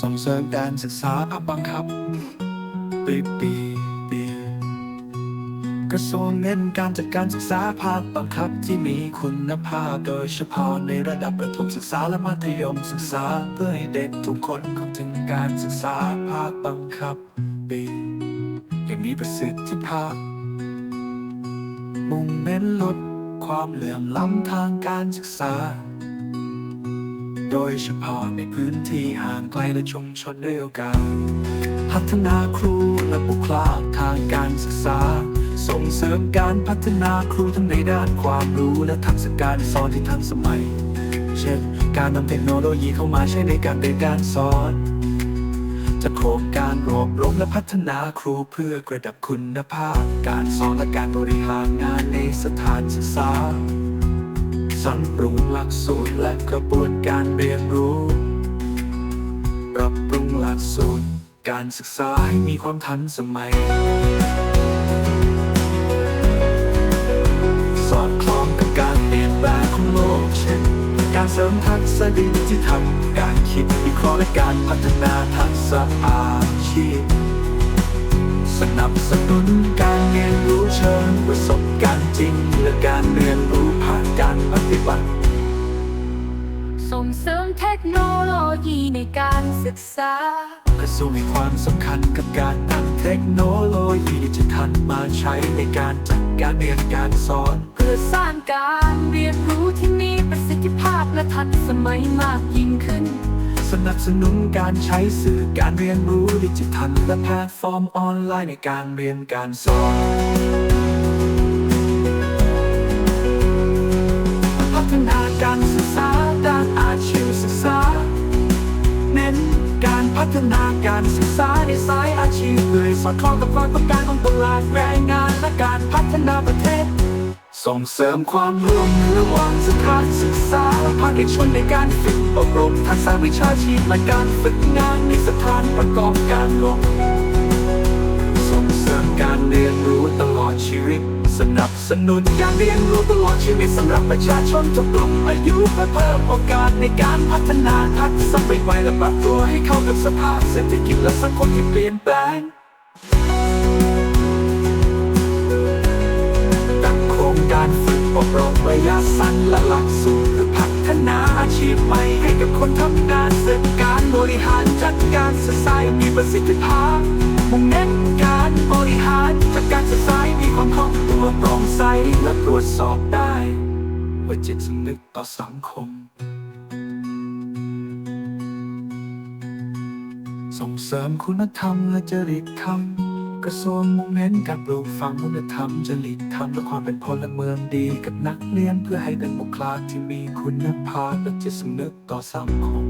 ส่งเสริมการศึกษาบังคับปีปีปีกระทรวงเน้นการจัดการศึกษาภาคบังคับที่มีคุณภาพโดยเฉพาะในระดับประถมศึกษาและมัธยมศึกษา เพื่อให้เด็กทุกคนเข้าถึงการศึกษาภาคบังคับปีอย่างมีประสิทธิภาพ มุ่งเน้นลดความเหลื่อมล้ำทางการศึกษา โดยเฉพาะในพื้นที่ห่างไกลและชุมชนเดียวกัน พัฒนาครูและบุคลากรทางการศึกษา ส่งเสริมการพัฒนาครูทั้งในด้านความรู้และทักษะการสอนที่ทันสมัย เช่น การนำเทคโนโลยีเข้ามาใช้ในการเรียนการสอนจะโครงการรวบรวมและพัฒนาครูเพื่อกระดับคุณภาพ การสอนและการบริหารงานในสถานศึกษา สรรปรุงหลักสูตรและกระบวนการเรียนรู้ ปรับปรุงหลักสูตร การศึกษาให้มีความทันสมัย สอดคล้องกับการเปลี่ยนแปลงของโลกเช่น การเสริมทักษะดิจิทัลการคิดวิเคราะห์และการพัฒนาทักษะอาชีพสนับสนุนการเรียนรู้เชิงประสบ ส่งเสริมเทคโนโลยีในการศึกษากระทรวงให้ความสำคัญกับการนำเทคโนโลยีดิจิทัลมาใช้ในการจัดการเรียนการสอน เพื่อสร้างการเรียนรู้ที่มีประสิทธิภาพและทันสมัยมากยิ่งขึ้น สนับสนุนการใช้สื่อการเรียนรู้ดิจิทัลและแพลตฟอร์มออนไลน์ในการเรียนการสอน ฒนาการศึกษาในสายอาชีพเพื่อให้สอดคล้องกับความต้องการของตลาดแรงงานและการพัฒนาประเทศ ส่งเสริมความร่วมมือระหว่างสถานศึกษาและภาคเอกชนในการฝึกอบรมทักษะวิชาชีพและการฝึกงานในสถานประกอบการลกส่งเสริมการเรียนรู้ตลอดชีวิต สนับสนุนการเรียนรู้ตลอดชีวิตสำหรับประชาชนทุกกลุ่มอายุเพื่อเพิ่มโอกาสในการพัฒนาทักษะใหม่และปรับตัวให้เข้ากับสภาพเศรษฐกิจและสังคมที่เปลี่ยนแปลงตั้งโครงการฝึกอบรมระยะสั้นและหลักสูตรเพื่อพัฒนาอาชีพใหม่ให้กับคนทำงานเสริมการบริหารจัดการศึกษาอย่างมีประสิทธิภาพมุ่งเน้น ตรวจสอบได้ ว่าจิตสำนึกต่อสังคม ส่งเสริมคุณธรรมและจริยธรรม กระทรวงมุ่งเน้นการปลูกฝังคุณธรรมจริยธรรมและความเป็นพลเมืองดีกับนักเรียนเพื่อให้เป็นบุคลากรที่มีคุณภาพและจิตสำนึกต่อสังคม